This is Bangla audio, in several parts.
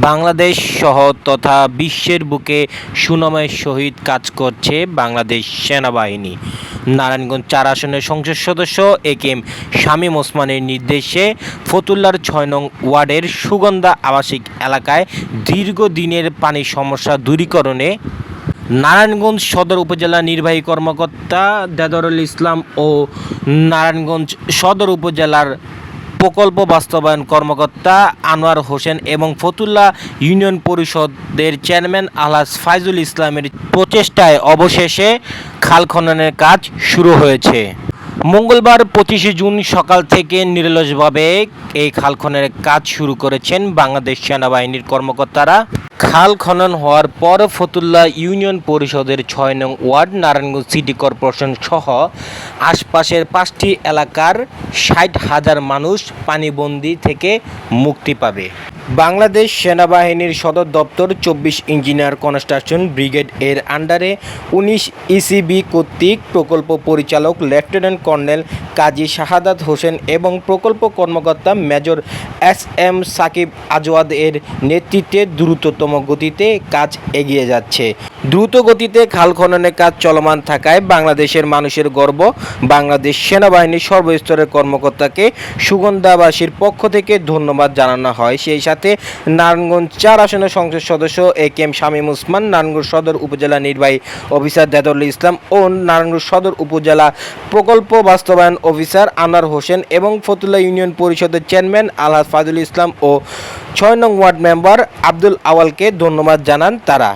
বাংলাদেশ সহ তথা বিশ্বের বুকে সুনামের সহিত কাজ করছে বাংলাদেশ সেনাবাহিনী। নারায়ণগঞ্জ চার আসনের সংসদ সদস্য এ কে এম শামীম ওসমানের নির্দেশে ফতুল্লার ছয় নং ওয়ার্ডের সুগন্ধা আবাসিক এলাকায় দীর্ঘদিনের পানি সমস্যা দূরীকরণে নারায়ণগঞ্জ সদর উপজেলা নির্বাহী কর্মকর্তা দেদরুল ইসলাম ও নারায়ণগঞ্জ সদর উপজেলার প্রকল্প বাস্তবায়ন কর্মকর্তা আনোয়ার হোসেন এবং ফতুল্লা ইউনিয়ন পরিষদের চেয়ারম্যান আলহাজ ফাইজুল ইসলামের প্রচেষ্টায় অবশেষে খাল খননের কাজ শুরু হয়েছে। মঙ্গলবার পঁচিশে জুন সকাল থেকে নিরলসভাবে এই খাল খননের কাজ শুরু করেছেন বাংলাদেশ সেনাবাহিনীর কর্মকর্তারা। খাল খনন হওয়ার পর ফতুল্লা ইউনিয়ন পরিষদের ছয় নং ওয়ার্ড, নারায়ণগঞ্জ সিটি কর্পোরেশন সহ আশপাশের পাঁচটি এলাকার ষাট হাজার মানুষ পানিবন্দি থেকে মুক্তি পাবে। বাংলাদেশ সেনাবাহিনীর সদর দপ্তর চব্বিশ ইঞ্জিনিয়ার কনস্ট্রাকশন ব্রিগেড এর আন্ডারে উনিশ ইসিবি কর্তৃক প্রকল্প পরিচালক লেফটেন্যান্ট কর্নেল কাজী শাহাদাত হোসেন এবং প্রকল্প কর্মকর্তা major S M Sakib Azwad এর নেতৃত্বে দ্রুততম গতিতে কাজ এগিয়ে যাচ্ছে। দ্রুত গতিতে খাল খননের কাজ চলমান থাকায় বাংলাদেশের মানুষের গর্ব। বাংলাদেশ সেনাবাহিনীর সর্বস্তরের কর্মকর্তাকে সুগন্ধাবাসীর পক্ষ থেকে ধন্যবাদ জানানো হয়। সেই সাথে নারায়ণগঞ্জ চার আসনের সংসদ সদস্য A K M Shamim Osman, Narayanganj সদর উপজেলা নির্বাহী অফিসার দেদুল ইসলাম ও নারায়ণগঞ্জ সদর উপজেলা প্রকল্প বাস্তবায়ন অফিসার আনার হোসেন এবং ফতুল্লা ইউনিয়ন পরিষদের চেয়ারম্যান আলহাজ ফাজুল ইসলাম ও ছয় নং ওয়ার্ড মেম্বার আব্দুল আওয়ালকে ধন্যবাদ জানান তারা।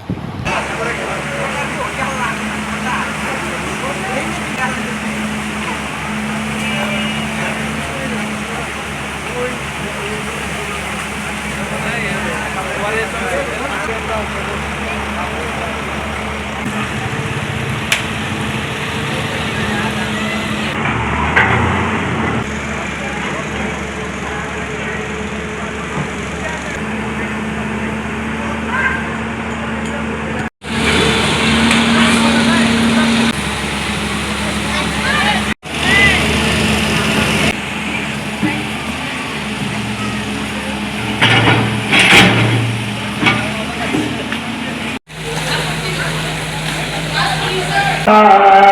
Ah